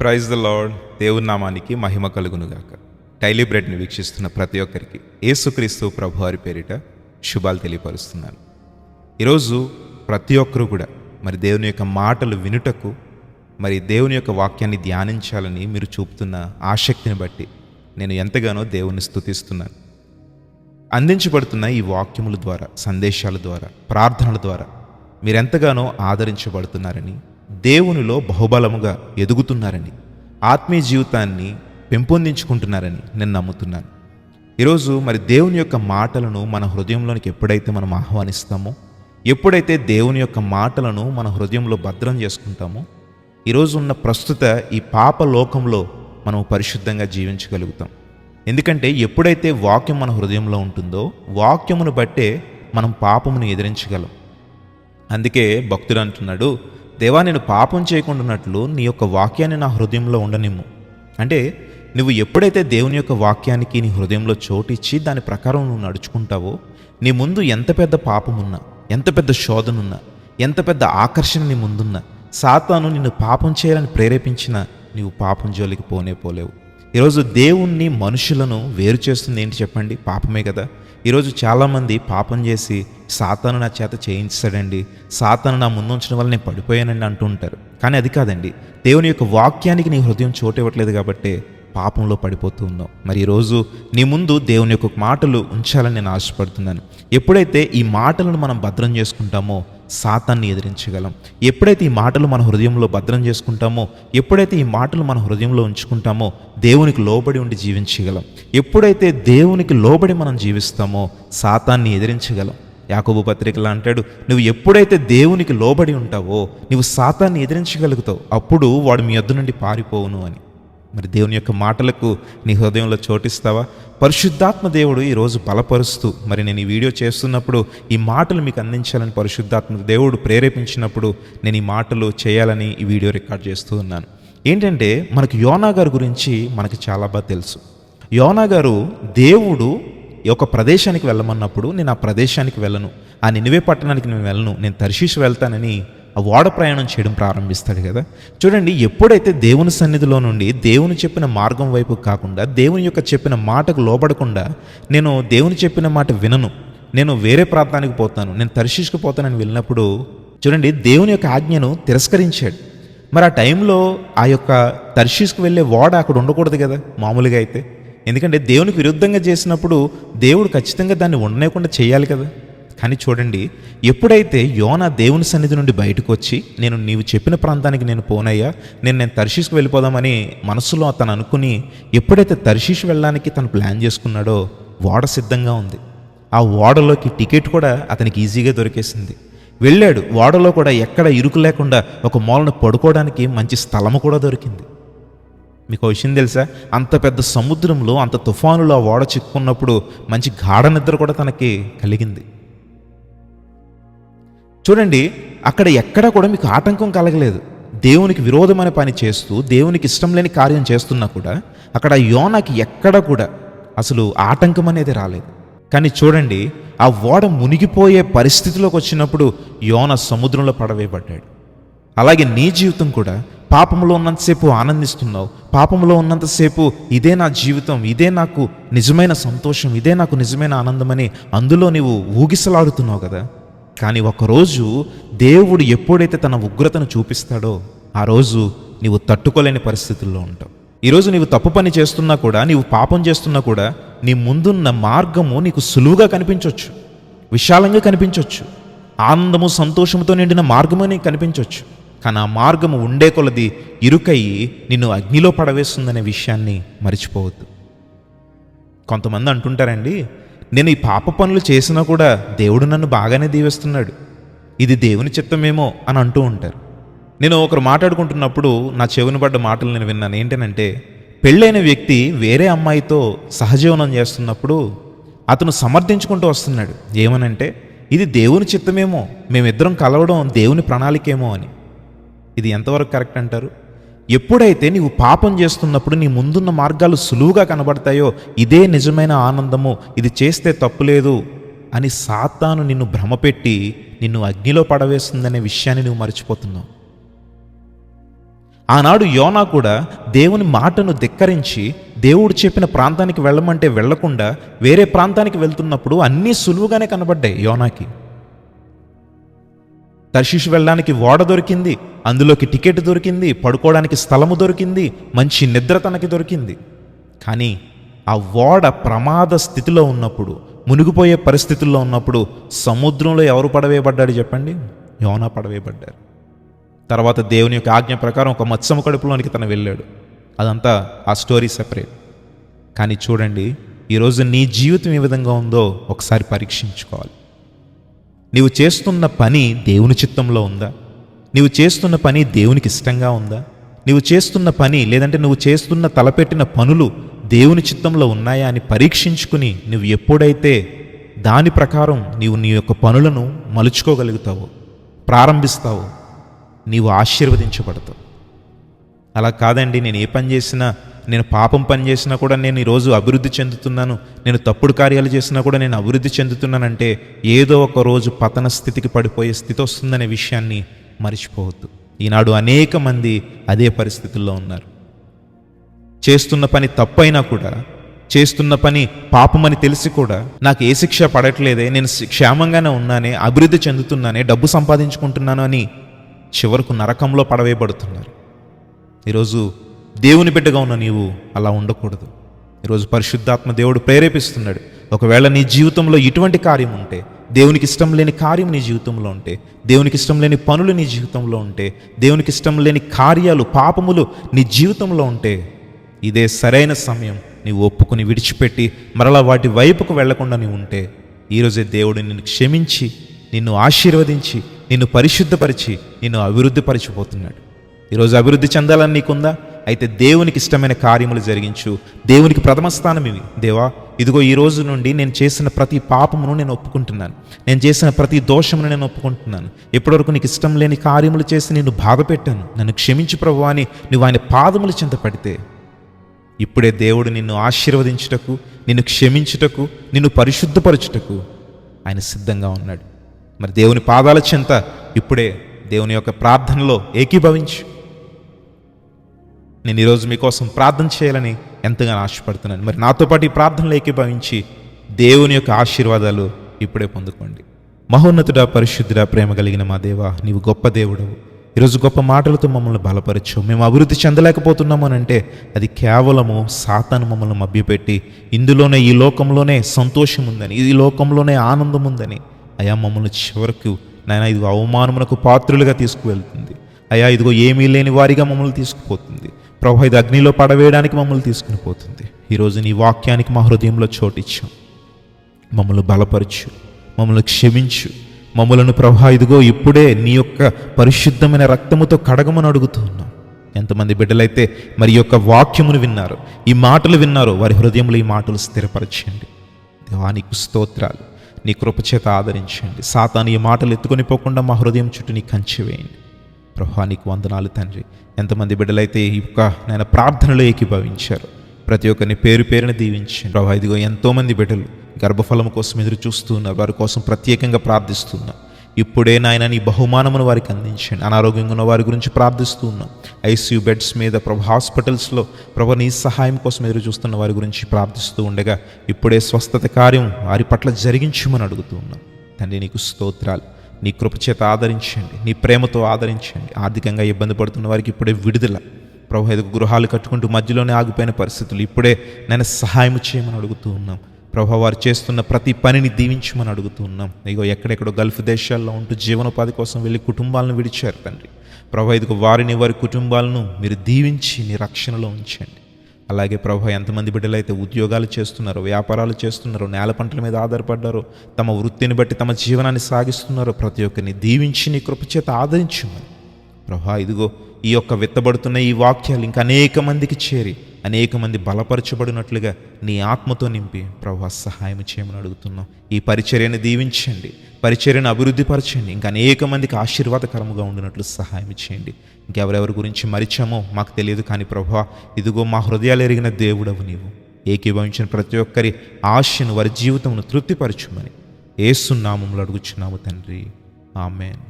Praise the lord దేవుని నామానికి మహిమ కలుగునుగాక. డైలీ బ్రెడ్ని వీక్షిస్తున్న ప్రతి ఒక్కరికి ఏసుక్రీస్తు ప్రభు వారి పేరిట శుభాలు తెలియపరుస్తున్నాను. ఈరోజు ప్రతి ఒక్కరూ కూడా మరి దేవుని యొక్క మాటలు వినుటకు మరి దేవుని యొక్క వాక్యాన్ని ధ్యానించాలని మీరు చూపుతున్న ఆసక్తిని బట్టి నేను ఎంతగానో దేవుని స్థుతిస్తున్నాను అందించబడుతున్న ఈ వాక్యముల ద్వారా సందేశాల ద్వారా ప్రార్థనల ద్వారా మీరెంతగానో ఆదరించబడుతున్నారని దేవునిలో బహుబలముగా ఎదుగుతున్నారని ఆత్మీయ జీవితాన్ని పెంపొందించుకుంటున్నారని నేను నమ్ముతున్నాను. ఈరోజు మరి దేవుని యొక్క మాటలను మన హృదయంలోనికి ఎప్పుడైతే మనం ఆహ్వానిస్తామో ఎప్పుడైతే దేవుని యొక్క మాటలను మన హృదయంలో భద్రం చేసుకుంటామో ఈరోజు ఉన్న ప్రస్తుత ఈ పాప లోకంలో మనం పరిశుద్ధంగా జీవించగలుగుతాం. ఎందుకంటే ఎప్పుడైతే వాక్యం మన హృదయంలో ఉంటుందో వాక్యమును బట్టే మనం పాపమును ఎదిరించగలం. అందుకే భక్తుడు అంటున్నాడు దేవా నేను పాపం చేయకుండాన్నట్లు నీ యొక్క వాక్యాన్ని నా హృదయంలో ఉండనిమ్ము. అంటే నువ్వు ఎప్పుడైతే దేవుని యొక్క వాక్యానికి నీ హృదయంలో చోటిచ్చి దాని ప్రకారం నువ్వు నడుచుకుంటావో నీ ముందు ఎంత పెద్ద పాపమున్నా ఎంత పెద్ద శోధనున్నా ఎంత పెద్ద ఆకర్షణ నీ ముందున్నా సాతాను నిన్ను పాపం చేయాలని ప్రేరేపించిన నీవు పాపం జోలికి పోనే పోలేవు. ఈరోజు దేవుణ్ణి మనుషులను వేరు చేస్తుంది ఏంటి చెప్పండి? పాపమే కదా. ఈరోజు చాలామంది పాపం చేసి సాతాను నా చేత చేయించాడండి సాతాను నా ముందు ఉంచడం వల్ల నేను పడిపోయానండి అంటూ ఉంటారు. కానీ అది కాదండి. దేవుని యొక్క వాక్యానికి నీ హృదయం చోటు ఇవ్వట్లేదు కాబట్టి పాపంలో పడిపోతూ ఉన్నావు. మరి ఈరోజు నీ ముందు దేవుని యొక్క మాటలు ఉంచాలని నేను ఆశపడుతున్నాను. ఎప్పుడైతే ఈ మాటలను మనం భద్రం చేసుకుంటామో సాతాన్ని ఎదిరించగలం. ఎప్పుడైతే ఈ మాటలు మన హృదయంలో భద్రం చేసుకుంటామో ఎప్పుడైతే ఈ మాటలు మన హృదయంలో ఉంచుకుంటామో దేవునికి లోబడి ఉండి జీవించగలం. ఎప్పుడైతే దేవునికి లోబడి మనం జీవిస్తామో సాతాన్ని ఎదిరించగలం. యాకోబు పత్రికలు అంటాడు నువ్వు ఎప్పుడైతే దేవునికి లోబడి ఉంటావో నువ్వు సాతాన్ని ఎదిరించగలుగుతావు. అప్పుడు వాడు మీ యొద్ద నుండి పారిపోవును అని. మరి దేవుని యొక్క మాటలకు నీ హృదయంలో చోటిస్తావా? పరిశుద్ధాత్మ దేవుడు ఈరోజు బలపరుస్తూ మరి నేను ఈ వీడియో చేస్తున్నప్పుడు ఈ మాటలు మీకు అందించాలని పరిశుద్ధాత్మ దేవుడు ప్రేరేపించినప్పుడు నేను ఈ మాటలు చేయాలని ఈ వీడియో రికార్డ్ చేస్తూ ఉన్నాను. ఏంటంటే మనకు యోనా గారి గురించి మనకు చాలా బాగా తెలుసు. యోనా గారు దేవుడు ఒక ప్రదేశానికి వెళ్ళమన్నప్పుడు నేను ఆ ప్రదేశానికి వెళ్ళను. ఆ నినివే పట్టణానికి నేను వెళ్ళను. నేను తర్షీష్ వెళ్తానని ఆ ఓడ ప్రయాణం చేయడం ప్రారంభిస్తాడు కదా. చూడండి ఎప్పుడైతే దేవుని సన్నిధిలో నుండి దేవుని చెప్పిన మార్గం వైపు కాకుండా దేవుని యొక్క చెప్పిన మాటకు లోబడకుండా నేను దేవుని చెప్పిన మాట వినను నేను వేరే ప్రాంతానికి పోతాను నేను తర్షీష్కి పోతానని వెళ్ళినప్పుడు చూడండి దేవుని యొక్క ఆజ్ఞను తిరస్కరించాడు. మరి ఆ టైంలో ఆ యొక్క తర్షీస్కి వెళ్ళే ఓడ అక్కడ ఉండకూడదు కదా మామూలుగా అయితే. ఎందుకంటే దేవునికి విరుద్ధంగా చేసినప్పుడు దేవుడు ఖచ్చితంగా దాన్ని ఉండలేకుండా చేయాలి కదా. కానీ చూడండి ఎప్పుడైతే యోన దేవుని సన్నిధి నుండి బయటకు వచ్చి నేను నీవు చెప్పిన ప్రాంతానికి నేను పోనయ్యా నేను నేను తర్షీస్కి వెళ్ళిపోదామని మనసులో అతను అనుకుని ఎప్పుడైతే తర్షీష్ వెళ్ళడానికి తను ప్లాన్ చేసుకున్నాడో ఓడ సిద్ధంగా ఉంది. ఆ ఓడలోకి టికెట్ కూడా అతనికి ఈజీగా దొరికేసింది. వెళ్ళాడు ఓడలో కూడా ఎక్కడ ఇరుకు లేకుండా ఒక మూలన పడుకోవడానికి మంచి స్థలము కూడా దొరికింది. మీకు విషయం తెలుసా? అంత పెద్ద సముద్రంలో అంత తుఫానులో ఆ ఓడ చిక్కుకున్నప్పుడు మంచి గాఢ నిద్ర కూడా తనకి కలిగింది. చూడండి అక్కడ ఎక్కడ కూడా మీకు ఆటంకం కలగలేదు. దేవునికి విరోధమైన పని చేస్తూ దేవునికి ఇష్టం లేని కార్యం చేస్తున్నా కూడా అక్కడ యోనాకి ఎక్కడ కూడా అసలు ఆటంకం అనేది రాలేదు. కానీ చూడండి ఆ ఓడ మునిగిపోయే పరిస్థితిలోకి వచ్చినప్పుడు యోన సముద్రంలో పడవేయబడ్డాడు. అలాగే నీ జీవితం కూడా పాపంలో ఉన్నంతసేపు ఆనందిస్తున్నావు పాపంలో ఉన్నంతసేపు ఇదే నా జీవితం ఇదే నాకు నిజమైన సంతోషం ఇదే నాకు నిజమైన ఆనందమని అందులో నీవు ఊగిసలాడుతున్నావు కదా. కానీ ఒకరోజు దేవుడు ఎప్పుడైతే తన ఉగ్రతను చూపిస్తాడో ఆ రోజు నీవు తట్టుకోలేని పరిస్థితుల్లో ఉంటావు. ఈరోజు నీవు తప్పు పని చేస్తున్నా కూడా నీవు పాపం చేస్తున్నా కూడా నీ ముందున్న మార్గము నీకు సులువుగా కనిపించవచ్చు విశాలంగా కనిపించవచ్చు ఆనందము సంతోషంతో నిండిన మార్గము నీకు కనిపించవచ్చు కానీ ఆ మార్గము ఉండే కొలది ఇరుకయ్యి నిన్ను అగ్నిలో పడవేస్తుందనే విషయాన్ని మర్చిపోవద్దు. కొంతమంది అంటుంటారండి నేను ఈ పాప పనులు చేసినా కూడా దేవుడు నన్ను బాగానే దీవిస్తున్నాడు. ఇది దేవుని చిత్తమేమో అని అంటూ ఉంటారు. నేను ఒకరు మాట్లాడుకుంటున్నప్పుడు నా చెవిని పడ్డ మాటలు నేను విన్నాను. ఏంటనంటే పెళ్ళైన వ్యక్తి వేరే అమ్మాయితో సహజీవనం చేస్తున్నప్పుడు అతను సమర్థించుకుంటూ వస్తున్నాడు. ఏమనంటే ఇది దేవుని చిత్తమేమో మేమిద్దరం కలవడం దేవుని ప్రణాళికేమో అని. ఇది ఎంతవరకు కరెక్ట్ అంటారు? ఎప్పుడైతే నీవు పాపం చేస్తున్నప్పుడు నీ ముందున్న మార్గాలు సులువుగా కనబడతాయో ఇదే నిజమైన ఆనందము. ఇది చేస్తే తప్పులేదు అని సాతాను నిన్ను భ్రమపెట్టి నిన్ను అగ్నిలో పడవేస్తుందనే విషయాన్ని నువ్వు మర్చిపోతున్నావు. ఆనాడు యోనా కూడా దేవుని మాటను ధిక్కరించి దేవుడు చెప్పిన ప్రాంతానికి వెళ్ళమంటే వెళ్ళకుండా వేరే ప్రాంతానికి వెళ్తున్నప్పుడు అన్నీ సులువుగానే కనబడ్డాయి యోనాకి. తర్షిషు వెళ్ళడానికి ఓడ దొరికింది అందులోకి టికెట్ దొరికింది పడుకోవడానికి స్థలము దొరికింది మంచి నిద్ర తనకి దొరికింది. కానీ ఆ ఓడ ప్రమాద స్థితిలో ఉన్నప్పుడు మునిగిపోయే పరిస్థితుల్లో ఉన్నప్పుడు సముద్రంలో ఎవరు పడవేయబడ్డాడు చెప్పండి? యోనా పడవేయబడ్డారు తర్వాత దేవుని యొక్క ఆజ్ఞ ప్రకారం ఒక మత్స్యము కడుపులోనికి తను వెళ్ళాడు. అదంతా ఆ స్టోరీ సెపరేట్. కానీ చూడండి ఈరోజు నీ జీవితం ఏ విధంగా ఉందో ఒకసారి పరీక్షించుకోవాలి. నీవు చేస్తున్న పని దేవుని చిత్తంలో ఉందా? నీవు చేస్తున్న పని దేవునికి ఇష్టంగా ఉందా? నీవు చేస్తున్న పని లేదంటే నువ్వు చేస్తున్న తలపెట్టిన పనులు దేవుని చిత్తంలో ఉన్నాయా అని పరీక్షించుకుని నువ్వు ఎప్పుడైతే దాని ప్రకారం నీవు నీ యొక్క పనులను మలుచుకోగలుగుతావో ప్రారంభిస్తావో నీవు ఆశీర్వదించబడతావు. అలా కాదండి నేను ఏ పని చేసినా నేను పాపం పని చేసినా కూడా నేను ఈరోజు అభివృద్ధి చెందుతున్నాను. నేను తప్పుడు కార్యాలు చేసినా కూడా నేను అభివృద్ధి చెందుతున్నానంటే ఏదో ఒక రోజు పతన స్థితికి పడిపోయే స్థితి వస్తుందనే విషయాన్ని మర్చిపోవద్దు. ఈనాడు అనేక మంది అదే పరిస్థితుల్లో ఉన్నారు. చేస్తున్న పని తప్పైనా కూడా చేస్తున్న పని పాపమని తెలిసి కూడా నాకు ఏ శిక్ష పడట్లేదే నేను క్షేమంగానే ఉన్నానే అభివృద్ధి చెందుతున్నానే డబ్బు సంపాదించుకుంటున్నాను అని చివరకు నరకంలో పడవేయబడుతున్నారు. ఈరోజు దేవుని బిడ్డగా ఉన్న నీవు అలా ఉండకూడదు. ఈరోజు పరిశుద్ధాత్మ దేవుడు ప్రేరేపిస్తున్నాడు. ఒకవేళ నీ జీవితంలో ఇటువంటి కార్యం ఉంటే దేవునికి ఇష్టం లేని కార్యం నీ జీవితంలో ఉంటే దేవునికి ఇష్టం లేని పనులు నీ జీవితంలో ఉంటే దేవునికి ఇష్టం లేని కార్యాలు పాపములు నీ జీవితంలో ఉంటే ఇదే సరైన సమయం నీవు ఒప్పుకుని విడిచిపెట్టి మరలా వాటి వైపుకు వెళ్ళకుండా నీవు ఉంటే ఈరోజే దేవుడు నిన్ను క్షమించి నిన్ను ఆశీర్వదించి నిన్ను పరిశుద్ధపరిచి నిన్ను అభివృద్ధి పరిచిపోతున్నాడు ఈరోజు అభివృద్ధి చెందాలని నీకుందా? అయితే దేవునికి ఇష్టమైన కార్యములు జరిగించు. దేవునికి ప్రథమ స్థానం ఇవి. దేవా ఇదిగో ఈ రోజు నుండి నేను చేసిన ప్రతి పాపమును నేను ఒప్పుకుంటున్నాను. నేను చేసిన ప్రతి దోషమును నేను ఒప్పుకుంటున్నాను. ఇప్పటివరకు నీకు ఇష్టం లేని కార్యములు చేసి నేను బాధ పెట్టాను నన్ను క్షమించు ప్రభు అని నువ్వు ఆయన పాదములు చింత పడితే. ఇప్పుడే దేవుడు నిన్ను ఆశీర్వదించుటకు నిన్ను క్షమించుటకు నిన్ను పరిశుద్ధపరచుటకు ఆయన సిద్ధంగా ఉన్నాడు. మరి దేవుని పాదాల చెంత ఇప్పుడే దేవుని యొక్క ప్రార్థనలో ఏకీభవించు. నేను ఈరోజు మీకోసం ప్రార్థన చేయాలని ఎంతగానో ఆశపడుతున్నాను. మరి నాతో పాటు ఈ ప్రార్థనలు ఏకీభవించి దేవుని యొక్క ఆశీర్వాదాలు ఇప్పుడే పొందుకోండి. మహోన్నతుడా పరిశుద్ధుడా ప్రేమ కలిగిన మా దేవా నీవు గొప్ప దేవుడవు. ఈరోజు గొప్ప మాటలతో మమ్మల్ని బలపరచు మేము అభివృద్ధి చెందలేకపోతున్నాము అని అంటే అది కేవలము సాతాను మమ్మల్ని మభ్యపెట్టి ఇందులోనే ఈ లోకంలోనే సంతోషం ఉందని ఈ లోకంలోనే ఆనందం ఉందని అయా మమ్మల్ని చివరకు నాయన ఇదిగో అవమానమునకు పాత్రులుగా తీసుకువెళ్తుంది. అయా ఇదిగో ఏమీ లేని వారిగా మమ్మల్ని తీసుకుపోతుంది. ప్రభు ఇది అగ్నిలో పడవేయడానికి మమ్మల్ని తీసుకుని పోతుంది. ఈరోజు నీ వాక్యానికి మా హృదయంలో చోటిచ్చాం మమ్మల్ని బలపరచు. మమ్మల్ని క్షమించు. మమ్మలను ప్రభా ఇదిగో ఇప్పుడే నీ యొక్క పరిశుద్ధమైన రక్తముతో కడగమని అడుగుతున్నాం ఎంతమంది బిడ్డలైతే మరి యొక్క వాక్యమును విన్నారు ఈ మాటలు విన్నారో వారి హృదయంలో ఈ మాటలు స్థిరపరచండి. దేవానికి స్తోత్రాలు. నీ కృపచేత ఆదరించండి. సాతాను ఈ మాటలు ఎత్తుకొని పోకుండా మా హృదయం చుట్టూ నీ కంచి వేయండి. ప్రభా నీకు వందనాలు తండ్రి. ఎంతమంది బిడ్డలైతే ఈ యొక్క నేను ప్రార్థనలో ఏకీభవించారు. ప్రతి ఒక్కరిని పేరు పేరును దీవించండి. ప్రభా ఇదిగో ఎంతోమంది బిడ్డలు గర్భఫలం కోసం ఎదురు చూస్తున్నారు వారి కోసం ప్రత్యేకంగా ప్రార్థిస్తున్నా ఇప్పుడే నాయన నీ బహుమానమును వారికి అందించండి. అనారోగ్యంగా ఉన్న వారి గురించి ప్రార్థిస్తూ ఉన్నాం. ఐసీయూ బెడ్స్ మీద ప్రభు హాస్పిటల్స్లో ప్రభు నీ సహాయం కోసం ఎదురు చూస్తున్న వారి గురించి ప్రార్థిస్తూ ఉండగా ఇప్పుడే స్వస్థత కార్యం వారి పట్ల జరిగించమని అడుగుతున్నాం తండ్రి నీకు స్తోత్రాలు. నీ కృపచేత ఆదరించండి నీ ప్రేమతో ఆదరించండి. ఆర్థికంగా ఇబ్బంది పడుతున్న వారికి ఇప్పుడే విడుదల. ప్రభు ఎదుగు గృహాలు కట్టుకుంటూ మధ్యలోనే ఆగిపోయిన పరిస్థితులు ఇప్పుడే నేను సహాయం చేయమని అడుగుతూ ఉన్నాం. ప్రభు వారు చేస్తున్న ప్రతి పనిని దీవించమని అడుగుతూ ఉన్నాం. ఇగో ఎక్కడెక్కడో గల్ఫ్ దేశాల్లో ఉంటూ జీవనోపాధి కోసం వెళ్ళి కుటుంబాలను విడిచారు తండ్రి. ప్రభు ఇదిగో వారిని వారి కుటుంబాలను మీరు దీవించి నీ రక్షణలో ఉంచండి. అలాగే ప్రభు ఎంతమంది బిడ్డలైతే ఉద్యోగాలు చేస్తున్నారో వ్యాపారాలు చేస్తున్నారో నేల పంటల మీద ఆధారపడ్డారో తమ వృత్తిని బట్టి తమ జీవనాన్ని సాగిస్తున్నారో ప్రతి ఒక్కరిని దీవించి నీ కృపచేత ఆదరించమని ప్రభా ఇదిగో ఈ యొక్క విత్తబడుతున్న ఈ వాక్యాలు ఇంకా అనేక మందికి చేరి అనేక మంది బలపరచబడినట్లుగా నీ ఆత్మతో నింపి ప్రభా సహాయం చేయమని అడుగుతున్నాం. ఈ పరిచర్యను దీవించండి. పరిచర్యను అభివృద్ధిపరచండి ఇంకా అనేక మందికి ఆశీర్వాదకరముగా ఉండినట్లు సహాయం చేయండి. ఇంకెవరెవరి గురించి మరిచామో మాకు తెలియదు కానీ ప్రభా ఇదిగో మా హృదయాలు ఎరిగిన దేవుడవు నీవు. ఏకీభవించిన ప్రతి ఒక్కరి ఆశను వారి జీవితమును తృప్తిపరచుమని ఏసునామములు అడుగుచున్నాము తండ్రి. ఆమెన్.